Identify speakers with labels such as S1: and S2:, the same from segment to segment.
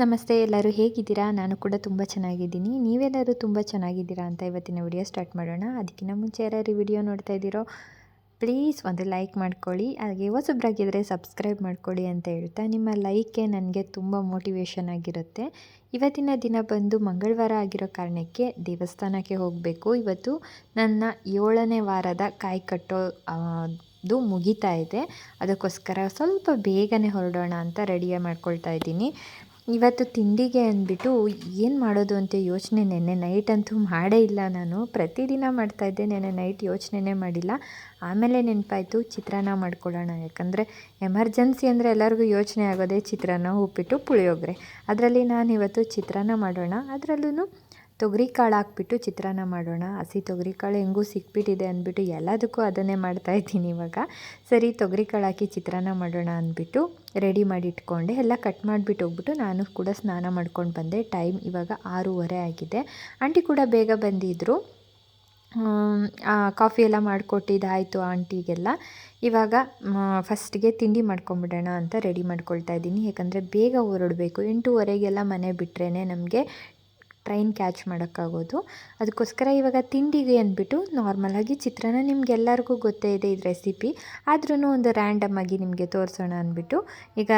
S1: ನಮಸ್ತೆ, ಎಲ್ಲರೂ ಹೇಗಿದ್ದೀರಾ? ನಾನು ಕೂಡ ತುಂಬ ಚೆನ್ನಾಗಿದ್ದೀನಿ. ನೀವೆಲ್ಲರೂ ತುಂಬ ಚೆನ್ನಾಗಿದ್ದೀರಾ ಅಂತ ಇವತ್ತಿನ ವಿಡಿಯೋ ಸ್ಟಾರ್ಟ್ ಮಾಡೋಣ. ಅದಕ್ಕಿಂತ ಮುಂಚೆ ಯಾರು ವಿಡಿಯೋ ನೋಡ್ತಾ ಇದ್ದೀರೋ, ಪ್ಲೀಸ್ ಒಂದು ಲೈಕ್ ಮಾಡ್ಕೊಳ್ಳಿ. ಹಾಗೆ ಹೊಸಬ್ರಾಗಿದ್ದರೆ ಸಬ್ಸ್ಕ್ರೈಬ್ ಮಾಡ್ಕೊಳ್ಳಿ ಅಂತ ಹೇಳ್ತಾ ನಿಮ್ಮ ಲೈಕೇ ನನಗೆ ತುಂಬ ಮೋಟಿವೇಶನ್ ಆಗಿರುತ್ತೆ. ಇವತ್ತಿನ ದಿನ ಬಂದು ಮಂಗಳವಾರ ಆಗಿರೋ ಕಾರಣಕ್ಕೆ ದೇವಸ್ಥಾನಕ್ಕೆ ಹೋಗಬೇಕು. ಇವತ್ತು ನನ್ನ ಏಳನೇ ವಾರದ ಕಾಯಿ ಕಟ್ಟೋ ಅದು ಮುಗಿತಾ ಇದೆ. ಅದಕ್ಕೋಸ್ಕರ ಸ್ವಲ್ಪ ಬೇಗನೆ ಹೊರಡೋಣ ಅಂತ ರೆಡಿಯಾಗಿ ಮಾಡ್ಕೊಳ್ತಾ ಇದ್ದೀನಿ. ಇವತ್ತು ತಿಂಡಿಗೆ ಅಂದ್ಬಿಟ್ಟು ಏನು ಮಾಡೋದು ಅಂತ ಯೋಚನೆ ನೆನ್ನೆ ನೈಟ್ ಅಂತೂ ಮಾಡೇ ಇಲ್ಲ ನಾನು. ಪ್ರತಿದಿನ ಮಾಡ್ತಾಯಿದ್ದೆ ನೆನ್ನೆ ನೈಟ್ ಯೋಚನೆನೇ ಮಾಡಿಲ್ಲ. ಆಮೇಲೆ ನೆನಪಾಯಿತು ಚಿತ್ರಾನ್ನ ಮಾಡ್ಕೊಳ್ಳೋಣ. ಯಾಕಂದರೆ ಎಮರ್ಜೆನ್ಸಿ ಅಂದರೆ ಎಲ್ಲರಿಗೂ ಯೋಚನೆ ಆಗೋದೇ ಚಿತ್ರಾನ್ನ ಉಪ್ಪಿಟ್ಟು ಪುಳಿಯೋಗರೆ. ಅದರಲ್ಲಿ ನಾನು ಇವತ್ತು ಚಿತ್ರಾನ್ನ ಮಾಡೋಣ. ಅದರಲ್ಲೂ ತೊಗರಿ ಕಾಳು ಹಾಕ್ಬಿಟ್ಟು ಚಿತ್ರಾನ್ನ ಮಾಡೋಣ. ಹಸಿ ತೊಗರಿ ಕಾಳು ಹೆಂಗೂ ಸಿಕ್ಬಿಟ್ಟಿದೆ ಅಂದ್ಬಿಟ್ಟು ಎಲ್ಲದಕ್ಕೂ ಅದನ್ನೇ ಮಾಡ್ತಾ ಇದ್ದೀನಿ ಇವಾಗ. ಸರಿ, ತೊಗರಿ ಕಾಳು ಹಾಕಿ ಚಿತ್ರಾನ್ನ ಮಾಡೋಣ ಅಂದ್ಬಿಟ್ಟು ರೆಡಿ ಮಾಡಿ ಇಟ್ಕೊಂಡೆ. ಎಲ್ಲ ಕಟ್ ಮಾಡಿಬಿಟ್ಟು ಹೋಗ್ಬಿಟ್ಟು ನಾನು ಕೂಡ ಸ್ನಾನ ಮಾಡ್ಕೊಂಡು ಬಂದೆ. ಟೈಮ್ ಇವಾಗ ಆರೂವರೆ ಆಗಿದೆ. ಆಂಟಿ ಕೂಡ ಬೇಗ ಬಂದಿದ್ದರು ಕಾಫಿ ಎಲ್ಲ ಮಾಡಿಕೊಟ್ಟಿದ್ದಾಯಿತು ಆಂಟಿಗೆಲ್ಲ. ಇವಾಗ ಫಸ್ಟ್ಗೆ ತಿಂಡಿ ಮಾಡ್ಕೊಂಬಿಡೋಣ ಅಂತ ರೆಡಿ ಮಾಡ್ಕೊಳ್ತಾ ಇದ್ದೀನಿ. ಯಾಕಂದರೆ ಬೇಗ ಹೊರಡಬೇಕು. ಎಂಟೂವರೆಗೆಲ್ಲ ಮನೆ ಬಿಟ್ಟರೆ ನಮಗೆ ಟ್ರೈನ್ ಕ್ಯಾಚ್ ಮಾಡೋಕ್ಕಾಗೋದು. ಅದಕ್ಕೋಸ್ಕರ ಇವಾಗ ತಿಂಡಿಗೆ ಅಂದ್ಬಿಟ್ಟು ನಾರ್ಮಲಾಗಿ ಚಿತ್ರಾನ್ನ ನಿಮ್ಗೆಲ್ಲರಿಗೂ ಗೊತ್ತೇ ಇದೆ ಇದು ರೆಸಿಪಿ ಆದ್ರೂ ಒಂದು ರ್ಯಾಂಡಮ್ ಆಗಿ ನಿಮಗೆ ತೋರಿಸೋಣ ಅಂದ್ಬಿಟ್ಟು. ಈಗ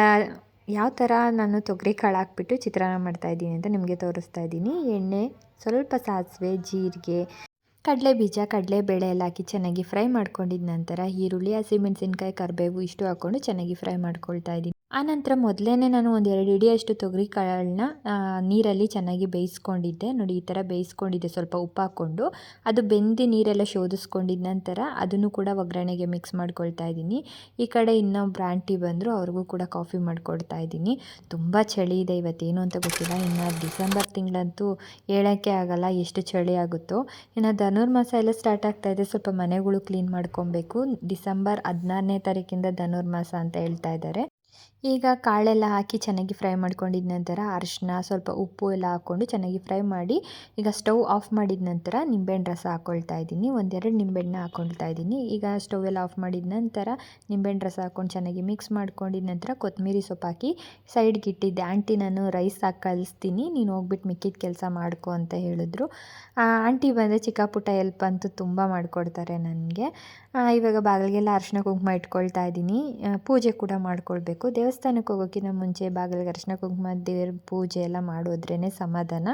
S1: ಯಾವ ಥರ ನಾನು ತೊಗರಿ ಕಾಳು ಹಾಕ್ಬಿಟ್ಟು ಚಿತ್ರಾನ್ನ ಮಾಡ್ತಾಯಿದ್ದೀನಿ ಅಂತ ನಿಮಗೆ ತೋರಿಸ್ತಾ ಇದ್ದೀನಿ. ಎಣ್ಣೆ, ಸ್ವಲ್ಪ ಸಾಸಿವೆ, ಜೀರಿಗೆ ಕಡಲೆ ಬೀಜ ಕಡಲೆ ಬೇಳೆ ಎಲ್ಲ ಹಾಕಿ ಚೆನ್ನಾಗಿ ಫ್ರೈ ಮಾಡ್ಕೊಂಡಿದ ನಂತರ ಈರುಳ್ಳಿ, ಹಸಿಮೆಣಸಿನ್ಕಾಯಿ, ಕರಿಬೇವು ಇಷ್ಟು ಹಾಕ್ಕೊಂಡು ಚೆನ್ನಾಗಿ ಫ್ರೈ ಮಾಡ್ಕೊಳ್ತಾ ಇದ್ದೀನಿ. ಆನಂತರ ಮೊದಲೇ ನಾನು ಒಂದು ಎರಡು ಇಡಿಯಷ್ಟು ತೊಗರಿ ಕಾಳನ್ನ ನೀರಲ್ಲಿ ಚೆನ್ನಾಗಿ ಬೇಯಿಸ್ಕೊಂಡಿದ್ದೆ. ನೋಡಿ, ಈ ಥರ ಬೇಯಿಸ್ಕೊಂಡಿದ್ದೆ, ಸ್ವಲ್ಪ ಉಪ್ಪು ಹಾಕ್ಕೊಂಡು. ಅದು ಬೆಂದು ನೀರೆಲ್ಲ ಶೋಧಿಸ್ಕೊಂಡಿದ್ದ ನಂತರ ಅದನ್ನು ಕೂಡ ಒಗ್ಗರಣೆಗೆ ಮಿಕ್ಸ್ ಮಾಡ್ಕೊಳ್ತಾ ಇದ್ದೀನಿ. ಈ ಕಡೆ ಇನ್ನೊಬ್ಬರು ಆಂಟಿ ಬಂದರು, ಅವ್ರಿಗೂ ಕೂಡ ಕಾಫಿ ಮಾಡ್ಕೊಳ್ತಾ ಇದ್ದೀನಿ. ತುಂಬ ಚಳಿ ಇದೆ ಇವತ್ತೇನು ಅಂತ ಗೊತ್ತಿಲ್ಲ. ಇನ್ನು ಡಿಸೆಂಬರ್ ತಿಂಗಳಂತೂ ಹೇಳೋಕ್ಕೆ ಆಗಲ್ಲ ಎಷ್ಟು ಚಳಿ ಆಗುತ್ತೋ. ಇನ್ನು ಧನುರ್ಮಾಸ ಎಲ್ಲ ಸ್ಟಾರ್ಟ್ ಆಗ್ತಾ ಇದೆ, ಸ್ವಲ್ಪ ಮನೆಗಳು ಕ್ಲೀನ್ ಮಾಡ್ಕೊಬೇಕು. ಡಿಸೆಂಬರ್ ಹದಿನಾರನೇ ತಾರೀಕಿಂದ ಧನುರ್ಮಾಸ ಅಂತ ಹೇಳ್ತಾ ಇದ್ದಾರೆ. ಈಗ ಕಾಳೆಲ್ಲ ಹಾಕಿ ಚೆನ್ನಾಗಿ ಫ್ರೈ ಮಾಡ್ಕೊಂಡಿದ ನಂತರ ಅರಿಶಿನ ಸ್ವಲ್ಪ ಉಪ್ಪು ಎಲ್ಲ ಹಾಕ್ಕೊಂಡು ಚೆನ್ನಾಗಿ ಫ್ರೈ ಮಾಡಿ, ಈಗ ಸ್ಟವ್ ಆಫ್ ಮಾಡಿದ ನಂತರ ನಿಂಬೆಹಣ್ಣು ರಸ ಹಾಕ್ಕೊಳ್ತಾ ಇದ್ದೀನಿ. ಒಂದೆರಡು ನಿಂಬೆಹಣ್ಣು ಹಾಕ್ಕೊಳ್ತಾ ಇದ್ದೀನಿ. ಈಗ ಸ್ಟವ್ ಎಲ್ಲ ಆಫ್ ಮಾಡಿದ ನಂತರ ನಿಂಬೆಹಣ್ಣು ರಸ ಹಾಕ್ಕೊಂಡು ಚೆನ್ನಾಗಿ ಮಿಕ್ಸ್ ಮಾಡ್ಕೊಂಡಿದ ನಂತರ ಕೊತ್ತಂಬರಿ ಸೊಪ್ಪು ಹಾಕಿ ಸೈಡ್ಗೆ ಇಟ್ಟಿದ್ದೆ ಆಂಟಿ ನಾನು ರೈಸ್ ಹಾಕಿ ಕಲಿಸ್ತೀನಿ. ನೀನು ಹೋಗ್ಬಿಟ್ಟು ಮಿಕ್ಕಿದ ಕೆಲಸ ಮಾಡ್ಕೊ ಅಂತ ಹೇಳಿದ್ರು. ಆಂಟಿ ಬಂದರೆ ಚಿಕ್ಕ ಪುಟ್ಟ ಎಲ್ಪ್ ಅಂತೂ ತುಂಬ ಮಾಡಿಕೊಡ್ತಾರೆ ನನಗೆ. ಇವಾಗ ಬಾಗಿಲಿಗೆಲ್ಲ ಅರಿಶಿನ ಕುಂಕುಮ ಇಟ್ಕೊಳ್ತಾ ಇದ್ದೀನಿ. ಪೂಜೆ ಕೂಡ ಮಾಡ್ಕೊಳ್ಬೇಕು. ದೇವಸ್ಥಾನಕ್ಕೆ ಹೋಗೋಕ್ಕಿಂತ ಮುಂಚೆ ಬಾಗಿಲಿಗೆ ಅರಿಶಿನ ಕುಂಕುಮ, ದೇವ್ರ ಪೂಜೆ ಎಲ್ಲ ಮಾಡೋದ್ರೇ ಸಮಾಧಾನ.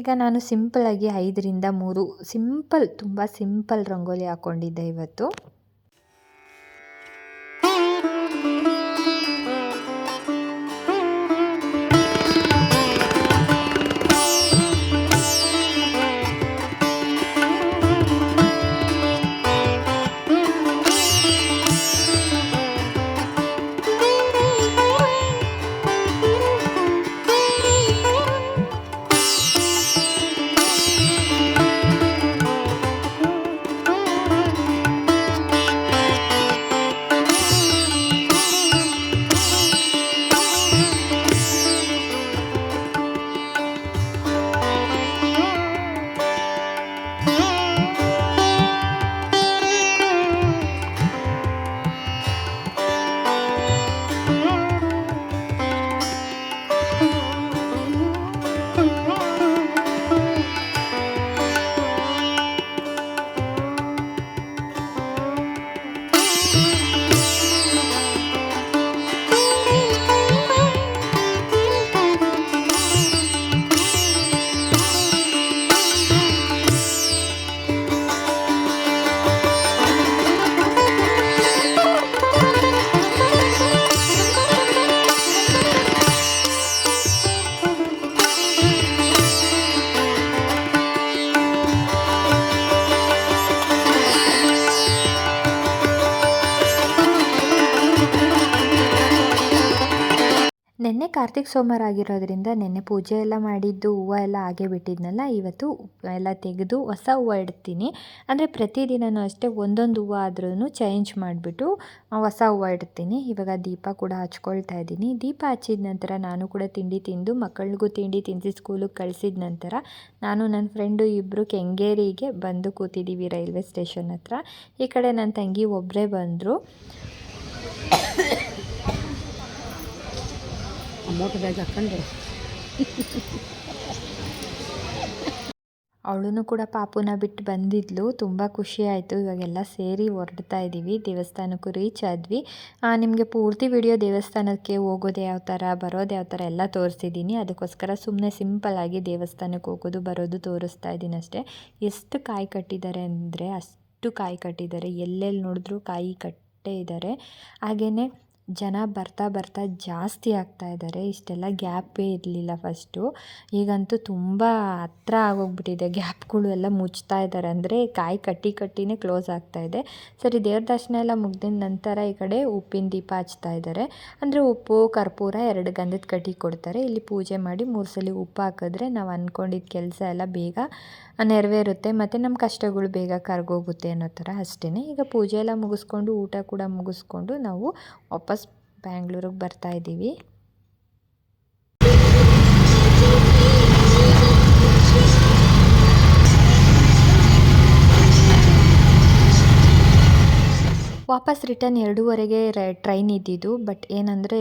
S1: ಈಗ ನಾನು ಸಿಂಪಲಾಗಿ ಐದರಿಂದ ಮೂರು ಸಿಂಪಲ್ ತುಂಬ ಸಿಂಪಲ್ ರಂಗೋಲಿ ಹಾಕ್ಕೊಂಡಿದ್ದೆ ಇವತ್ತು. ಕಾರ್ತಿಕ್ ಸೋಮವಾರ ಆಗಿರೋದ್ರಿಂದ ನೆನ್ನೆ ಪೂಜೆ ಎಲ್ಲ ಮಾಡಿದ್ದು, ಹೂವು ಎಲ್ಲ ಹಾಗೆ ಬಿಟ್ಟಿದ್ನಲ್ಲ, ಇವತ್ತು ಎಲ್ಲ ತೆಗೆದು ಹೊಸ ಹೂವು ಇಡ್ತೀನಿ. ಅಂದರೆ ಪ್ರತಿದಿನವೂ ಅಷ್ಟೇ ಒಂದೊಂದು ಹೂವು ಆದ್ರೂ ಚೇಂಜ್ ಮಾಡಿಬಿಟ್ಟು ಹೊಸ ಹೂವು ಇಡ್ತೀನಿ. ಇವಾಗ ದೀಪ ಕೂಡ ಹಚ್ಕೊಳ್ತಾ ಇದ್ದೀನಿ. ದೀಪ ಹಚ್ಚಿದ ನಂತರ ನಾನು ಕೂಡ ತಿಂಡಿ ತಿಂದು, ಮಕ್ಕಳಿಗೂ ತಿಂಡಿ ತಿನ್ನಿಸಿ ಸ್ಕೂಲಿಗೆ ಕಳಿಸಿದ ನಂತರ ನಾನು ನನ್ನ ಫ್ರೆಂಡು ಇಬ್ಬರು ಕೆಂಗೇರಿಗೆ ಬಂದು ಕೂತಿದ್ದೀವಿ ರೈಲ್ವೆ ಸ್ಟೇಷನ್ ಹತ್ರ. ಈ ಕಡೆ ನನ್ನ ತಂಗಿ ಒಬ್ಬರೇ ಬಂದರು.
S2: ಮೋಟ್ರ್ ಬ್ಯಾಗ್ ಹಾಕ್ಕೊಂಡು
S1: ಅವಳು ಕೂಡ ಪಾಪುನ ಬಿಟ್ಟು ಬಂದಿದ್ಲು. ತುಂಬ ಖುಷಿ ಆಯಿತು. ಇವಾಗೆಲ್ಲ ಸೇರಿ ಹೊರಡ್ತಾ ಇದ್ದೀವಿ ದೇವಸ್ಥಾನಕ್ಕೂ ರೀಚ್ ಆದ್ವಿ. ನಿಮಗೆ ಪೂರ್ತಿ ವಿಡಿಯೋ ದೇವಸ್ಥಾನಕ್ಕೆ ಹೋಗೋದು ಯಾವ ಥರ, ಬರೋದು ಯಾವ ಥರ ಎಲ್ಲ ತೋರಿಸಿದ್ದೀನಿ. ಅದಕ್ಕೋಸ್ಕರ ಸುಮ್ಮನೆ ಸಿಂಪಲ್ಲಾಗಿ ದೇವಸ್ಥಾನಕ್ಕೆ ಹೋಗೋದು, ಬರೋದು ತೋರಿಸ್ತಾ ಇದ್ದೀನಿ ಅಷ್ಟೇ. ಎಷ್ಟು ಕಾಯಿ ಕಟ್ಟಿದ್ದಾರೆ ಅಂದರೆ ಅಷ್ಟು ಕಾಯಿ ಕಟ್ಟಿದ್ದಾರೆ. ಎಲ್ಲೆಲ್ಲಿ ನೋಡಿದ್ರೂ ಕಾಯಿ ಕಟ್ಟೇ ಇದ್ದಾರೆ. ಹಾಗೆಯೇ ಜನ ಬರ್ತಾ ಬರ್ತಾ ಜಾಸ್ತಿ ಆಗ್ತಾ ಇದ್ದಾರೆ. ಇಷ್ಟೆಲ್ಲ ಗ್ಯಾಪೇ ಇರಲಿಲ್ಲ ಫಸ್ಟು ಈಗಂತೂ ತುಂಬ ಹತ್ರ ಆಗೋಗ್ಬಿಟ್ಟಿದೆ. ಗ್ಯಾಪ್ಗಳು ಎಲ್ಲ ಮುಚ್ತಾ ಇದ್ದಾರೆ. ಅಂದರೆ ಕಾಯಿ ಕಟ್ಟಿ ಕಟ್ಟಿನೇ ಕ್ಲೋಸ್ ಆಗ್ತಾ ಇದೆ. ಸರಿ, ದೇವ್ರ ದರ್ಶನ ಎಲ್ಲ ಮುಗ್ದಿದ ನಂತರ ಈ ಕಡೆ ಉಪ್ಪಿನ ದೀಪ ಹಚ್ತಾ ಇದ್ದಾರೆ. ಅಂದರೆ ಉಪ್ಪು, ಕರ್ಪೂರ ಎರಡು ಗಂಧದ ಕಟ್ಟಿ ಕೊಡ್ತಾರೆ. ಇಲ್ಲಿ ಪೂಜೆ ಮಾಡಿ ಮೂರು ಸಲ ಉಪ್ಪು ಹಾಕಿದ್ರೆ ನಾವು ಅಂದ್ಕೊಂಡಿದ್ದ ಕೆಲಸ ಎಲ್ಲ ಬೇಗ ನೆರವೇರುತ್ತೆ. ಮತ್ತು ನಮ್ಮ ಕಷ್ಟಗಳು ಬೇಗ ಕರ್ಗೋಗುತ್ತೆ ಅನ್ನೋ ಥರ ಅಷ್ಟೇ ಈಗ ಪೂಜೆ ಎಲ್ಲ ಮುಗಿಸ್ಕೊಂಡು, ಊಟ ಕೂಡ ಮುಗಿಸ್ಕೊಂಡು ನಾವು ವಾಪಸ್ ಬ್ಯಾಂಗ್ಳೂರಿಗೆ ಬರ್ತಾ ಇದ್ದೀವಿ. ವಾಪಸ್ ರಿಟರ್ನ್ ಎರಡೂವರೆಗೆ ಟ್ರೈನ್ ಇದ್ದಿದ್ದು. ಬಟ್ ಏನಂದರೆ,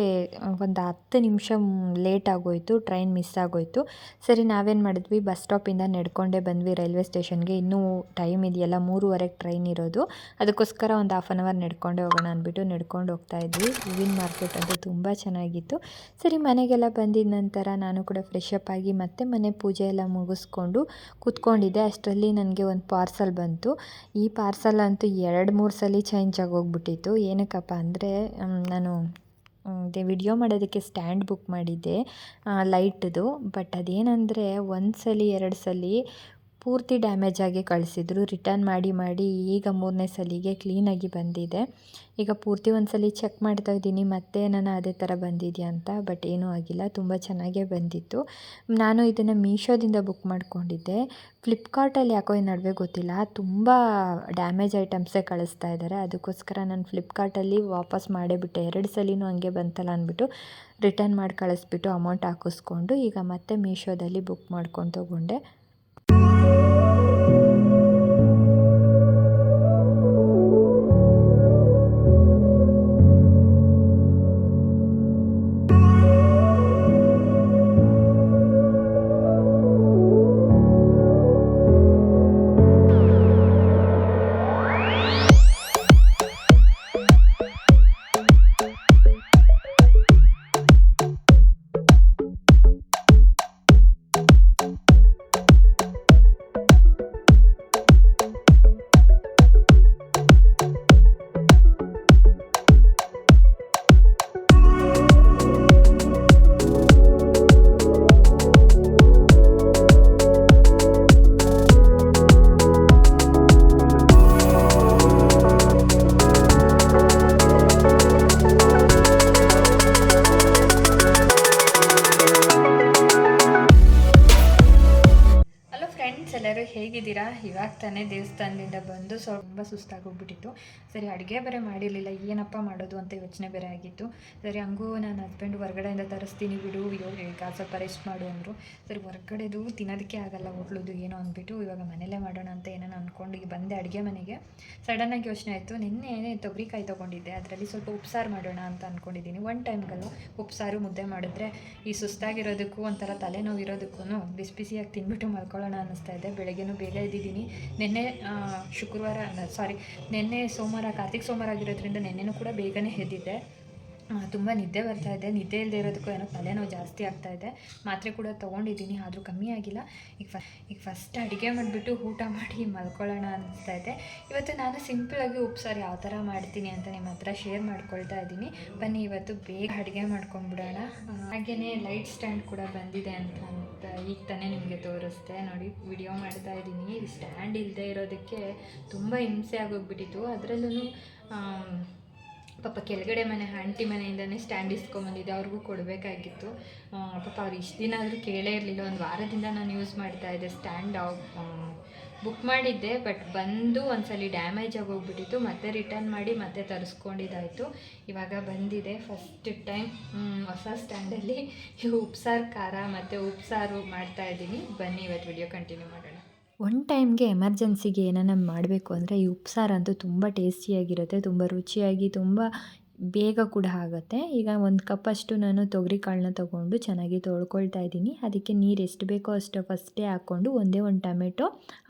S1: ಒಂದು ಹತ್ತು ನಿಮಿಷ ಲೇಟ್ ಆಗೋಯಿತು, ಟ್ರೈನ್ ಮಿಸ್ ಆಗೋಯಿತು. ಸರಿ, ನಾವೇನು ಮಾಡಿದ್ವಿ? ಬಸ್ ಸ್ಟಾಪಿಂದ ನಡ್ಕೊಂಡೇ ಬಂದ್ವಿ ರೈಲ್ವೆ ಸ್ಟೇಷನ್ಗೆ. ಇನ್ನೂ ಟೈಮ್ ಇದೆಯಲ್ಲ, ಮೂರುವರೆಗೆ ಟ್ರೈನ್ ಇರೋದು. ಅದಕ್ಕೋಸ್ಕರ ಒಂದು ಹಾಫ್ ಆನ್ ಅವರ್ ನಡ್ಕೊಂಡೇ ಹೋಗೋಣ ಅಂದ್ಬಿಟ್ಟು ನಡ್ಕೊಂಡು ಹೋಗ್ತಾ ಇದ್ವಿ. ಹೂವಿನ ಮಾರ್ಕೆಟ್ ಅಂತೂ ತುಂಬ ಚೆನ್ನಾಗಿತ್ತು. ಸರಿ, ಮನೆಗೆಲ್ಲ ಬಂದಿದ ನಂತರ ನಾನು ಕೂಡ ಫ್ರೆಶ್ ಅಪ್ ಆಗಿ ಮತ್ತೆ ಮನೆ ಪೂಜೆ ಎಲ್ಲ ಮುಗಿಸ್ಕೊಂಡು ಕೂತ್ಕೊಂಡಿದ್ದೆ. ಅಷ್ಟರಲ್ಲಿ ನನಗೆ ಒಂದು ಪಾರ್ಸಲ್ ಬಂತು. ಈ ಪಾರ್ಸಲ್ ಅಂತೂ ಎರಡು ಮೂರು ಸಲ ಚೇಂಜ್ ಆಗೋಗ್ಬಿಟ್ಟಿತ್ತು ಏನಕ್ಕಪ್ಪ ಅಂದರೆ ನಾನು ವಿಡಿಯೋ ಮಾಡೋದಕ್ಕೆ ಸ್ಟ್ಯಾಂಡ್ ಬುಕ್ ಮಾಡಿದ್ದೆ ಲೈಟ್ದು ಬಟ್ ಅದೇನಂದರೆ ಒಂದು ಸಲ ಎರಡು ಸಲ ಪೂರ್ತಿ ಡ್ಯಾಮೇಜ್ ಆಗಿ ಕಳಿಸಿದ್ರು. ರಿಟರ್ನ್ ಮಾಡಿ ಮಾಡಿ ಈಗ ಮೂರನೇ ಸಲಿಗೆ ಕ್ಲೀನಾಗಿ ಬಂದಿದೆ. ಈಗ ಪೂರ್ತಿ ಒಂದು ಸಲ ಚೆಕ್ ಮಾಡ್ತಾ ಇದ್ದೀನಿ. ಮತ್ತೆ ನಾನು ಅದೇ ಥರ ಬಂದಿದೆಯಾ ಅಂತ ಬಟ್ ಏನೂ ಆಗಿಲ್ಲ. ತುಂಬ ಚೆನ್ನಾಗೇ ಬಂದಿತ್ತು. ನಾನು ಇದನ್ನು ಮೀಶೋದಿಂದ ಬುಕ್ ಮಾಡಿಕೊಂಡಿದ್ದೆ. ಫ್ಲಿಪ್ಕಾರ್ಟಲ್ಲಿ ಯಾಕೋ ಈ ನಡುವೆ ಗೊತ್ತಿಲ್ಲ. ತುಂಬ ಡ್ಯಾಮೇಜ್ ಐಟಮ್ಸೇ ಕಳಿಸ್ತಾ ಇದ್ದಾರೆ ಅದಕ್ಕೋಸ್ಕರ ನಾನು ಫ್ಲಿಪ್ಕಾರ್ಟಲ್ಲಿ ವಾಪಸ್ ಮಾಡೇ ಬಿಟ್ಟೆ. ಎರಡು ಸಲಿನೂ ಹಂಗೆ ಬಂತಲ್ಲ ಅಂದ್ಬಿಟ್ಟು ರಿಟರ್ನ್ ಮಾಡಿ ಕಳಿಸ್ಬಿಟ್ಟು ಅಮೌಂಟ್ ಹಾಕಿಸ್ಕೊಂಡು ಈಗ ಮತ್ತೆ ಮೀಶೋದಲ್ಲಿ ಬುಕ್ ಮಾಡ್ಕೊಂಡು ತೊಗೊಂಡೆ. ಸ್ವಲ್ಪ ತುಂಬ ಸುಸ್ತಾಗೋಗ್ಬಿಟ್ಟಿತ್ತು ಸರಿ ಅಡುಗೆ ಬೇರೆ ಮಾಡಿರಲಿಲ್ಲ ಏನಪ್ಪ ಮಾಡೋದು ಅಂತ ಯೋಚನೆ ಬೇರೆ ಆಗಿತ್ತು. ಸರಿ ಹಂಗೂ ನಾನು ಹಸ್ಬೆಂಡ್ ಹೊರಗಡೆಯಿಂದ ತರಿಸ್ತೀನಿ ಬಿಡು ಈಗ ಸ್ವಲ್ಪ ರೆಸ್ಟ್ ಮಾಡು ಅಂದರು. ಸರಿ ಹೊರಗಡೆದು ತಿನ್ನೋದಕ್ಕೆ ಆಗಲ್ಲ ಹೋಟ್ಲದ್ದು ಏನೋ ಅಂದ್ಬಿಟ್ಟು ಇವಾಗ ಮನೇಲೇ ಮಾಡೋಣ ಅಂತ ಏನೋ ಅಂದ್ಕೊಂಡು ಈಗ ಬಂದೆ ಅಡುಗೆ ಮನೆಗೆ. ಸಡನ್ನಾಗಿ ಯೋಚನೆ ಆಯಿತು ನಿನ್ನೆ ತೊಗರಿಕಾಯಿ ತೊಗೊಂಡಿದ್ದೆ ಅದರಲ್ಲಿ ಸ್ವಲ್ಪ ಉಪ್ಸಾರು ಮಾಡೋಣ ಅಂತ ಅಂದ್ಕೊಂಡಿದ್ದೀನಿ ಒನ್ ಟೈಮ್ಗಲ್ಲು ಉಪ್ಸಾರು ಮುದ್ದೆ ಮಾಡಿದ್ರೆ ಈ ಸುಸ್ತಾಗಿರೋದಕ್ಕೂ ಒಂಥರ ತಲೆನೋವು ಇರೋದಕ್ಕೂ ಬಿಸಿ ಬಿಸಿಯಾಗಿ ತಿನ್ಬಿಟ್ಟು ಮಲ್ಕೊಳ್ಳೋಣ ಅನ್ನಿಸ್ತಾ ಇದೆ. ಬೆಳಗ್ಗೆನೂ ಬೇಗ ಇದ್ದಿದ್ದೀನಿ ನಿನ್ನೆ ಆ, ಶುಕ್ರವಾರ ಸಾರಿ ನಿನ್ನೆ ಸೋಮವಾರ ಕಾರ್ತಿಕ್ ಸೋಮವಾರ ಆಗಿರೋದ್ರಿಂದ ನಿನ್ನೆನೂ ಕೂಡ ಬೇಗನೆ ಎದ್ದಿದ್ದೆ. ತುಂಬ ನಿದ್ದೆ ಬರ್ತಾ ಇದೆ. ನಿದ್ದೆ ಇಲ್ಲದೆ ಇರೋದಕ್ಕೂ ಏನೋ ತಲೆನೋವು ಜಾಸ್ತಿ ಆಗ್ತಾ ಇದೆ. ಮಾತ್ರೆ ಕೂಡ ತೊಗೊಂಡಿದ್ದೀನಿ, ಆದರೂ ಕಮ್ಮಿ ಆಗಿಲ್ಲ. ಈಗ ಫ, ಈಗ ಫಸ್ಟ್ ಅಡುಗೆ ಮಾಡಿಬಿಟ್ಟು ಊಟ ಮಾಡಿ ಮಲ್ಕೊಳ್ಳೋಣ ಅನಿಸ್ತಾ ಇದೆ. ಇವತ್ತು ನಾನು ಸಿಂಪಲಾಗಿ ಉಪ್ಸಾರು ಯಾವ ಥರ ಮಾಡ್ತೀನಿ ಅಂತ ನಿಮ್ಮ ಹತ್ರ ಶೇರ್ ಮಾಡ್ಕೊಳ್ತಾ ಇದ್ದೀನಿ. ಬನ್ನಿ, ಇವತ್ತು ಬೇಗ ಅಡುಗೆ ಮಾಡ್ಕೊಂಡ್ಬಿಡೋಣ. ಹಾಗೆಯೇ ಲೈಟ್ ಸ್ಟ್ಯಾಂಡ್ ಕೂಡ ಬಂದಿದೆ ಅಂತ ಅಂತ ಈಗ ತಾನೇ ನಿಮಗೆ ತೋರಿಸ್ದೆ. ನೋಡಿ ವಿಡಿಯೋ ಮಾಡ್ತಾ ಇದ್ದೀನಿ. ಸ್ಟ್ಯಾಂಡ್ ಇಲ್ಲದೆ ಇರೋದಕ್ಕೆ ತುಂಬ ಹಿಂಸೆ ಆಗೋಗ್ಬಿಟ್ಟಿತ್ತು. ಅದರಲ್ಲೂ ಪಾಪ ಕೆಳಗಡೆ ಮನೆ, ಆಂಟಿ ಮನೆಯಿಂದನೇ ಸ್ಟ್ಯಾಂಡ್ ಇಸ್ಕೊಂಬಂದಿದ್ದೆ ಅವ್ರಿಗೂ ಕೊಡಬೇಕಾಗಿತ್ತು. ಪಾಪ ಅವ್ರು ಇಷ್ಟು ದಿನ ಆದರೂ ಕೇಳೇ ಇರಲಿಲ್ಲ, ಒಂದು ವಾರದಿಂದ ನಾನು ಯೂಸ್ ಮಾಡ್ತಾ ಇದ್ದೆ ಸ್ಟ್ಯಾಂಡ್ ಬುಕ್ ಮಾಡಿದ್ದೆ ಬಟ್ ಬಂದು ಒಂದ್ಸಲಿ ಡ್ಯಾಮೇಜ್ ಆಗೋಗ್ಬಿಟ್ಟಿತ್ತು. ಮತ್ತೆ ರಿಟರ್ನ್ ಮಾಡಿ ಮತ್ತೆ ತರಿಸ್ಕೊಂಡಿದ್ದಾಯಿತು. ಇವಾಗ ಬಂದಿದೆ ಫಸ್ಟ್ ಟೈಮ್ ಹೊಸ ಸ್ಟ್ಯಾಂಡಲ್ಲಿ ಉಪ್ಸಾರು ಖಾರ ಮತ್ತು ಉಪ್ಸಾರು ಮಾಡ್ತಾ ಇದ್ದೀನಿ. ಬನ್ನಿ, ಇವತ್ತು ವಿಡಿಯೋ ಕಂಟಿನ್ಯೂ ಮಾಡೋಣ. ಒನ್ ಟೈಮ್ಗೆ ಎಮರ್ಜೆನ್ಸಿಗೆ ಏನನ್ನ ಮಾಡಬೇಕು ಅಂದರೆ ಈ ಉಪ್ಸಾರು ಅಂತೂ ತುಂಬ ಟೇಸ್ಟಿಯಾಗಿರುತ್ತೆ ತುಂಬ ರುಚಿಯಾಗಿ, ತುಂಬ ಬೇಗ ಕೂಡ ಆಗುತ್ತೆ. ಈಗ ಒಂದು ಕಪ್ಪಷ್ಟು ನಾನು ತೊಗರಿ ಕಾಳನ್ನ ತೊಗೊಂಡು ಚೆನ್ನಾಗಿ ತೊಳ್ಕೊಳ್ತಾ ಇದ್ದೀನಿ. ಅದಕ್ಕೆ ನೀರು ಎಷ್ಟು ಬೇಕೋ ಅಷ್ಟು ಫಸ್ಟೇ ಹಾಕ್ಕೊಂಡು ಒಂದೇ ಒಂದು ಟೊಮೆಟೊ,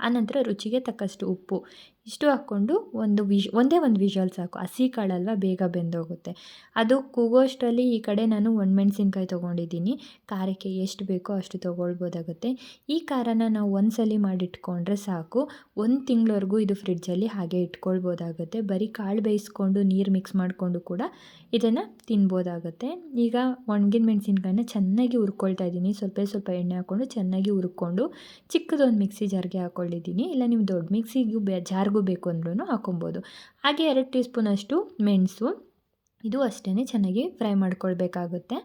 S1: ಆನಂತರ ರುಚಿಗೆ ತಕ್ಕಷ್ಟು ಉಪ್ಪು. ಇಷ್ಟು ಹಾಕ್ಕೊಂಡು ಒಂದು ವಿಶ್, ಒಂದೇ ಒಂದು ವಿಷಲ್ ಸಾಕು. ಹಸಿ ಕಾಳಲ್ವ ಬೇಗ ಬೆಂದೋಗುತ್ತೆ. ಅದು ಕೂಗೋಷ್ಟರಲ್ಲಿ ಈ ಕಡೆ ನಾನು ಒಣಮೆಣ್ಸಿನ್ಕಾಯಿ ತೊಗೊಂಡಿದ್ದೀನಿ. ಖಾರಕ್ಕೆ ಎಷ್ಟು ಬೇಕೋ ಅಷ್ಟು ತೊಗೊಳ್ಬೋದಾಗುತ್ತೆ. ಈ ಖಾರನ ನಾವು ಒಂದ್ಸಲಿ ಮಾಡಿಟ್ಕೊಂಡ್ರೆ ಸಾಕು. ಒಂದು ತಿಂಗಳವರೆಗೂ ಇದು ಫ್ರಿಡ್ಜಲ್ಲಿ ಹಾಗೆ ಇಟ್ಕೊಳ್ಬೋದಾಗುತ್ತೆ. ಬರೀ ಕಾಳು ಬೇಯಿಸ್ಕೊಂಡು ನೀರು ಮಿಕ್ಸ್ ಮಾಡಿಕೊಂಡು ಕೂಡ ಇದನ್ನು ತಿನ್ಬೋದಾಗುತ್ತೆ. ಈಗ ಒಣಗಿನ ಮೆಣಸಿನ್ಕಾಯಿನ ಚೆನ್ನಾಗಿ ಹುರ್ಕೊಳ್ತಾ ಇದ್ದೀನಿ. ಸ್ವಲ್ಪ ಸ್ವಲ್ಪ ಎಣ್ಣೆ ಹಾಕ್ಕೊಂಡು ಚೆನ್ನಾಗಿ ಹುರ್ಕೊಂಡು ಚಿಕ್ಕದೊಂದು ಮಿಕ್ಸಿ ಜಾರ್ಗೆ ಹಾಕ್ಕೊಂಡಿದ್ದೀನಿ. ಇಲ್ಲ ನೀವು ದೊಡ್ಡ ಮಿಕ್ಸಿಗೂ ಬೆ ಜಾರ್ಗೂ ಬೇಕು ಅಂದ್ರೂ ಹಾಕೊಬೋದು. ಹಾಗೆ ಎರಡು ಟೀ ಸ್ಪೂನಷ್ಟು ಮೆಣಸು, ಇದು ಅಷ್ಟೇ ಚೆನ್ನಾಗಿ ಫ್ರೈ ಮಾಡ್ಕೊಳ್ಬೇಕಾಗುತ್ತೆ.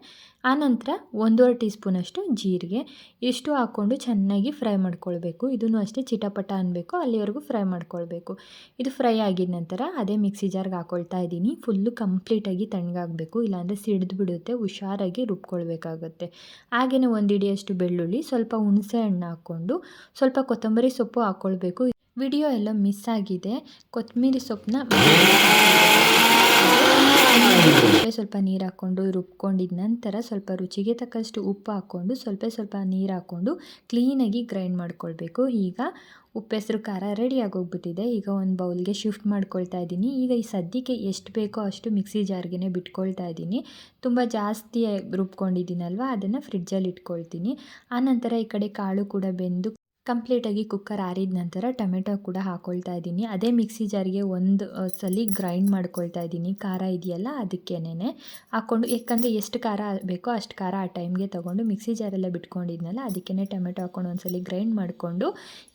S1: ಆನಂತರ ಒಂದೂವರೆ ಟೀ ಸ್ಪೂನಷ್ಟು ಜೀರಿಗೆ, ಇಷ್ಟು ಹಾಕ್ಕೊಂಡು ಚೆನ್ನಾಗಿ ಫ್ರೈ ಮಾಡ್ಕೊಳ್ಬೇಕು. ಇದನ್ನು ಅಷ್ಟೇ ಚಿಟಪಟ ಅನ್ನಬೇಕು ಅಲ್ಲಿವರೆಗೂ ಫ್ರೈ ಮಾಡ್ಕೊಳ್ಬೇಕು. ಇದು ಫ್ರೈ ಆಗಿದ ನಂತರ ಅದೇ ಮಿಕ್ಸಿ ಜಾರ್ಗೆ ಹಾಕ್ಕೊಳ್ತಾ ಇದ್ದೀನಿ. ಫುಲ್ಲು ಕಂಪ್ಲೀಟಾಗಿ ತಣ್ಣಗಾಗಬೇಕು, ಇಲ್ಲಾಂದರೆ ಸಿಡಿದು ಬಿಡುತ್ತೆ, ಹುಷಾರಾಗಿ ರುಬ್ಕೊಳ್ಬೇಕಾಗುತ್ತೆ. ಹಾಗೆಯೇ ಒಂದು ಹಿಡಿಯಷ್ಟು ಬೆಳ್ಳುಳ್ಳಿ, ಸ್ವಲ್ಪ ಹುಣಸೆ ಹಣ್ಣು ಹಾಕ್ಕೊಂಡು ಸ್ವಲ್ಪ ಕೊತ್ತಂಬರಿ ಸೊಪ್ಪು ಹಾಕ್ಕೊಳ್ಬೇಕು ವಿಡಿಯೋ ಎಲ್ಲ ಮಿಸ್ ಆಗಿದೆ. ಕೊತ್ತಂಬರಿ ಸೊಪ್ಪನ್ನ ಸ್ವಲ್ಪ ಸ್ವಲ್ಪ ನೀರು ಹಾಕ್ಕೊಂಡು ರುಬ್ಕೊಂಡಿದ ನಂತರ ಸ್ವಲ್ಪ ರುಚಿಗೆ ತಕ್ಕಷ್ಟು ಉಪ್ಪು ಹಾಕ್ಕೊಂಡು ಸ್ವಲ್ಪ ಸ್ವಲ್ಪ ನೀರು ಹಾಕ್ಕೊಂಡು ಕ್ಲೀನಾಗಿ ಗ್ರೈಂಡ್ ಮಾಡ್ಕೊಳ್ಬೇಕು. ಈಗ ಉಪ್ಪೆಸರು ಖಾರ ರೆಡಿ ಆಗೋಗ್ಬಿಟ್ಟಿದೆ. ಈಗ ಒಂದು ಬೌಲ್ಗೆ ಶಿಫ್ಟ್ ಮಾಡ್ಕೊಳ್ತಾ ಇದ್ದೀನಿ. ಈಗ ಈ ಸದ್ಯಕ್ಕೆ ಎಷ್ಟು ಬೇಕೋ ಅಷ್ಟು ಮಿಕ್ಸಿ ಜಾರ್ಗೆ ಬಿಟ್ಕೊಳ್ತಾ ಇದ್ದೀನಿ. ತುಂಬ ಜಾಸ್ತಿ ರುಬ್ಕೊಂಡಿದ್ದೀನಲ್ವ? ಅದನ್ನು ಫ್ರಿಡ್ಜಲ್ಲಿ ಇಟ್ಕೊಳ್ತೀನಿ. ಆನಂತರ ಈ ಕಡೆ ಕಾಳು ಕೂಡ ಬೆಂದು ಕಂಪ್ಲೀಟಾಗಿ ಕುಕ್ಕರ್ ಆರಿದ ನಂತರ ಟೊಮೆಟೊ ಕೂಡ ಹಾಕ್ಕೊಳ್ತಾ ಇದ್ದೀನಿ. ಅದೇ ಮಿಕ್ಸಿ ಜಾರಿಗೆ ಒಂದು ಸಲ ಗ್ರೈಂಡ್ ಮಾಡ್ಕೊಳ್ತಾ ಇದ್ದೀನಿ. ಖಾರ ಇದೆಯಲ್ಲ ಅದಕ್ಕೇನೆ ಹಾಕ್ಕೊಂಡು, ಯಾಕಂದರೆ ಎಷ್ಟು ಖಾರ ಬೇಕೋ ಅಷ್ಟು ಖಾರ ಆ ಟೈಮ್ಗೆ ತೊಗೊಂಡು ಮಿಕ್ಸಿ ಜಾರೆಲ್ಲ ಬಿಟ್ಕೊಂಡಿದ್ನಲ್ಲ ಅದಕ್ಕೇ ಟೊಮೆಟೊ ಹಾಕ್ಕೊಂಡು ಒಂದ್ಸಲ ಗ್ರೈಂಡ್ ಮಾಡಿಕೊಂಡು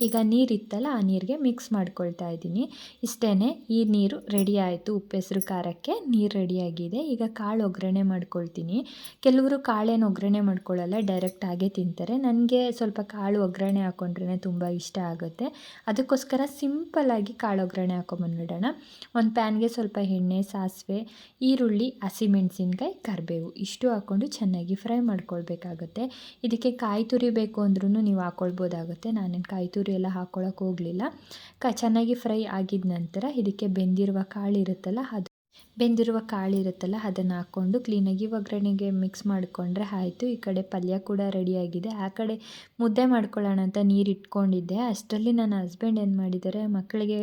S1: ಈಗ ನೀರು ಇತ್ತಲ್ಲ ಆ ನೀರಿಗೆ ಮಿಕ್ಸ್ ಮಾಡ್ಕೊಳ್ತಾ ಇದ್ದೀನಿ. ಇಷ್ಟೇ ಈ ನೀರು ರೆಡಿ ಆಯಿತು ಉಪ್ಪೆಸರು ಖಾರಕ್ಕೆ. ನೀರು ರೆಡಿಯಾಗಿದೆ ಈಗ ಕಾಳು ಒಗ್ಗರಣೆ ಮಾಡ್ಕೊಳ್ತೀನಿ. ಕೆಲವರು ಕಾಳೇನು ಒಗ್ಗರಣೆ ಮಾಡ್ಕೊಳ್ಳಲ್ಲ ಡೈರೆಕ್ಟ್ ಆಗೇ ತಿಂತಾರೆ. ನನಗೆ ಸ್ವಲ್ಪ ಕಾಳು ಒಗ್ಗರಣೆ ಹಾಕ್ಕೊಂಡ್ರೆ ತುಂಬ ಇಷ್ಟ ಆಗುತ್ತೆ. ಅದಕ್ಕೋಸ್ಕರ ಸಿಂಪಲ್ಲಾಗಿ ಕಾಳು ಒಗ್ಗರಣೆ ಹಾಕೊಂಬಂದ್ಬಿಡೋಣ ಒಂದು ಪ್ಯಾನ್ಗೆ ಸ್ವಲ್ಪ ಎಣ್ಣೆ, ಸಾಸಿವೆ, ಈರುಳ್ಳಿ ಹಸಿಮೆಣ್ಸಿನ್ಕಾಯಿ ಕರಿಬೇವು ಇಷ್ಟು ಹಾಕ್ಕೊಂಡು ಚೆನ್ನಾಗಿ ಫ್ರೈ ಮಾಡ್ಕೊಳ್ಬೇಕಾಗುತ್ತೆ. ಇದಕ್ಕೆ ಕಾಯಿ ತುರಿ ಬೇಕು ಅಂದ್ರೂ ನೀವು ಹಾಕ್ಕೊಳ್ಬೋದಾಗುತ್ತೆ ನಾನೇನು ಕಾಯಿ ತುರಿ ಎಲ್ಲ ಹಾಕ್ಕೊಳಕ್ಕೆ ಹೋಗಲಿಲ್ಲ. ಕ, ಚೆನ್ನಾಗಿ ಫ್ರೈ ಆಗಿದ ನಂತರ ಇದಕ್ಕೆ ಬೆಂದಿರುವ ಕಾಳು ಇರುತ್ತಲ್ಲ ಅದು ಬೆಂದಿರುವ ಕಾಳು ಇರುತ್ತಲ್ಲ, ಅದನ್ನು ಹಾಕ್ಕೊಂಡು ಕ್ಲೀನಾಗಿ ಒಗ್ಗರಣೆಗೆ ಮಿಕ್ಸ್ ಮಾಡಿಕೊಂಡ್ರೆ ಆಯಿತು. ಈ ಕಡೆ ಪಲ್ಯ ಕೂಡ ರೆಡಿಯಾಗಿದೆ ಆ ಕಡೆ ಮುದ್ದೆ ಮಾಡ್ಕೊಳ್ಳೋಣ ಅಂತ ನೀರು ಇಟ್ಕೊಂಡಿದ್ದೆ. ಅಷ್ಟರಲ್ಲಿ ನನ್ನ ಹಸ್ಬೆಂಡ್ ಏನು ಮಾಡಿದ್ದಾರೆ, ಮಕ್ಕಳಿಗೆ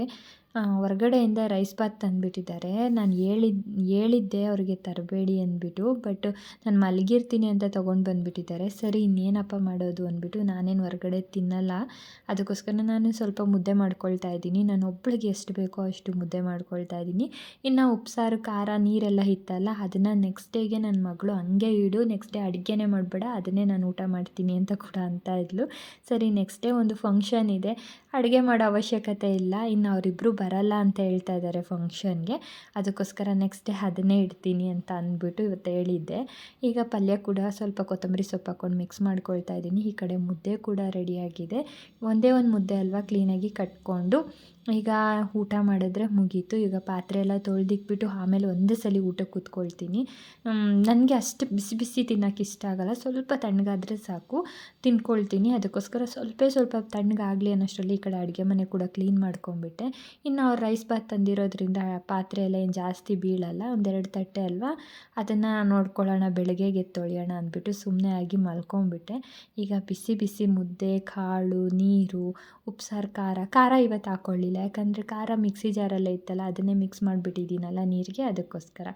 S1: ಹೊರ್ಗಡೆಯಿಂದ ರೈಸ್ ಬಾತ್ ತಂದುಬಿಟ್ಟಿದ್ದಾರೆ. ನಾನು ಹೇಳಿದ್, ಹೇಳಿದ್ದೆ ಅವ್ರಿಗೆ ತರಬೇಡಿ ಅಂದ್ಬಿಟ್ಟು, ಬಟ್ ನಾನು ಮಲಗಿರ್ತೀನಿ ಅಂತ ತೊಗೊಂಡು ಬಂದುಬಿಟ್ಟಿದ್ದಾರೆ. ಸರಿ, ಇನ್ನೇನಪ್ಪ ಮಾಡೋದು ಅಂದ್ಬಿಟ್ಟು ನಾನೇನು ಹೊರಗಡೆ ತಿನ್ನಲ್ಲ. ಅದಕ್ಕೋಸ್ಕರ ನಾನು ಸ್ವಲ್ಪ ಮುದ್ದೆ ಮಾಡ್ಕೊಳ್ತಾ ಇದ್ದೀನಿ. ನಾನು ಒಬ್ಬಳಿಗೆ ಎಷ್ಟು ಬೇಕೋ ಅಷ್ಟು ಮುದ್ದೆ ಮಾಡ್ಕೊಳ್ತಾ ಇದ್ದೀನಿ. ಇನ್ನು ಉಪ್ಸಾರು, ಖಾರ, ನೀರೆಲ್ಲ ಇತ್ತಲ್ಲ ಅದನ್ನು ನೆಕ್ಸ್ಟ್ ಡೇಗೆ ನನ್ನ ಮಗಳು ಹಂಗೆ ಇಡು ನೆಕ್ಸ್ಟ್ ಡೇ ಅಡುಗೆನೇ ಮಾಡಬೇಡ, ಅದನ್ನೇ ನಾನು ಊಟ ಮಾಡ್ತೀನಿ ಅಂತ ಕೂಡ ಅಂತ ಇದ್ಲು. ಸರಿ ನೆಕ್ಸ್ಟ್ ಡೇ ಒಂದು ಫಂಕ್ಷನ್ ಇದೆ. ಅಡುಗೆ ಮಾಡೋ ಅವಶ್ಯಕತೆ ಇಲ್ಲ, ಇನ್ನು ಅವರಿಬ್ಬರು ಬರಲ್ಲ ಅಂತ ಹೇಳ್ತಾ ಇದ್ದಾರೆ ಫಂಕ್ಷನ್ಗೆ. ಅದಕ್ಕೋಸ್ಕರ ನೆಕ್ಸ್ಟ್ ಡೇ ಅದನ್ನೇ ಇಡ್ತೀನಿ ಅಂತ ಅಂದ್ಬಿಟ್ಟು ಇವತ್ತು ಹೇಳಿದ್ದೆ. ಈಗ ಪಲ್ಯ ಕೂಡ ಸ್ವಲ್ಪ ಕೊತ್ತಂಬರಿ ಸೊಪ್ಪು ಹಾಕ್ಕೊಂಡು ಮಿಕ್ಸ್ ಮಾಡ್ಕೊಳ್ತಾ ಇದ್ದೀನಿ. ಈ ಕಡೆ ಮುದ್ದೆ ಕೂಡ ರೆಡಿಯಾಗಿದೆ ಒಂದೇ ಒಂದು ಮುದ್ದೆ ಅಲ್ವಾ ಕ್ಲೀನಾಗಿ ಕಟ್ಕೊಂಡು. ಈಗ ಊಟ ಮಾಡಿದ್ರೆ ಮುಗೀತು. ಈಗ ಪಾತ್ರೆ ಎಲ್ಲ ತೊಳೆದಿಕ್ಬಿಟ್ಟು ಆಮೇಲೆ ಒಂದೇ ಸಲ ಊಟಕ್ಕೆ ಕೂತ್ಕೊಳ್ತೀನಿ. ನನಗೆ ಅಷ್ಟು ಬಿಸಿ ಬಿಸಿ ತಿನ್ನೋಕೆ ಇಷ್ಟ ಆಗಲ್ಲ. ಸ್ವಲ್ಪ ತಣ್ಣಗಾದರೆ ಸಾಕು. ತಿನ್ಕೊಳ್ತೀನಿ. ಅದಕ್ಕೋಸ್ಕರ ಸ್ವಲ್ಪ ಸ್ವಲ್ಪ ತಣ್ಣಗಾಗಲಿ ಅನ್ನೋಷ್ಟರಲ್ಲಿ ಈ ಕಡೆ ಅಡುಗೆ ಮನೆ ಕೂಡ ಕ್ಲೀನ್ ಮಾಡ್ಕೊಂಬಿಟ್ಟೆ ಇನ್ನು ಅವ್ರು ರೈಸ್ ಬಾತ್ ತಂದಿರೋದ್ರಿಂದ ಪಾತ್ರೆ ಎಲ್ಲ ಏನು ಜಾಸ್ತಿ ಬೀಳಲ್ಲ. ಒಂದೆರಡು ತಟ್ಟೆ ಅಲ್ವಾ? ಅದನ್ನು ನೋಡ್ಕೊಳ್ಳೋಣ, ಬೆಳಗ್ಗೆಗೆ ತೊಳೆಯೋಣ ಅಂದ್ಬಿಟ್ಟು ಸುಮ್ಮನೆ ಆಗಿ ಮಲ್ಕೊಂಬಿಟ್ಟೆ ಈಗ ಬಿಸಿ ಬಿಸಿ ಮುದ್ದೆ, ಕಾಳು, ನೀರು, ಉಪ್ಸಾರು, ಖಾರ. ಖಾರ ಇವತ್ತು ಹಾಕ್ಕೊಳ್ಳಿಲ್ಲ ಯಾಕಂದರೆ ಖಾರ ಮಿಕ್ಸಿ ಜಾರಲ್ಲೇ ಇತ್ತಲ್ಲ, ಅದನ್ನೇ ಮಿಕ್ಸ್ ಮಾಡಿಬಿಟ್ಟಿದ್ದೀನಲ್ಲ ನೀರಿಗೆ, ಅದಕ್ಕೋಸ್ಕರ.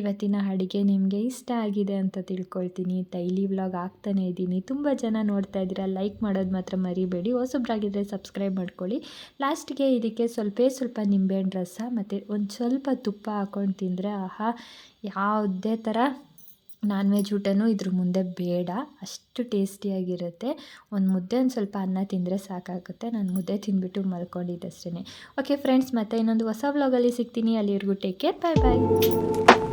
S1: ಇವತ್ತಿನ ಅಡುಗೆ ನಿಮಗೆ ಇಷ್ಟ ಆಗಿದೆ ಅಂತ ತಿಳ್ಕೊಳ್ತೀನಿ. ಡೈಲಿ ವ್ಲಾಗ್ ಆಗ್ತಾನೇ ಇದ್ದೀನಿ. ತುಂಬ ಜನ ನೋಡ್ತಾ ಇದ್ದೀರಾ ಲೈಕ್ ಮಾಡೋದು ಮಾತ್ರ ಮರಿಬೇಡಿ. ಹೊಸಬ್ರಾಗಿದ್ದರೆ ಸಬ್ಸ್ಕ್ರೈಬ್ ಮಾಡ್ಕೊಳ್ಳಿ. ಲಾಸ್ಟಿಗೆ ಇದಕ್ಕೆ ಸ್ವಲ್ಪ ಸ್ವಲ್ಪ ನಿಂಬೆಹಣ್ಣು ರಸ ಮತ್ತು ಒಂದು ಸ್ವಲ್ಪ ತುಪ್ಪ ಹಾಕ್ಕೊಂಡು ತಿಂದರೆ ಆಹಾ, ಯಾವುದೇ ಥರ ನಾನ್ ವೆಜ್ ಊಟನೂ ಇದ್ರ ಮುಂದೆ ಬೇಡ. ಅಷ್ಟು ಟೇಸ್ಟಿಯಾಗಿರುತ್ತೆ. ಒಂದು ಮುದ್ದೆ ಒಂದು ಸ್ವಲ್ಪ ಅನ್ನ ತಿಂದರೆ ಸಾಕಾಗುತ್ತೆ. ನಾನು ಮುದ್ದೆ ತಿಂದ್ಬಿಟ್ಟು ಮಲ್ಕೊಂಡಿದ್ದಷ್ಟೇ ಓಕೆ ಫ್ರೆಂಡ್ಸ್ ಮತ್ತೆ ಇನ್ನೊಂದು ಹೊಸ ವ್ಲಾಗಲ್ಲಿ ಸಿಗ್ತೀನಿ. ಅಲ್ಲಿವರೆಗೂ ಟೇಕ್ ಕೇರ್ ಬಾಯ್ ಬಾಯ್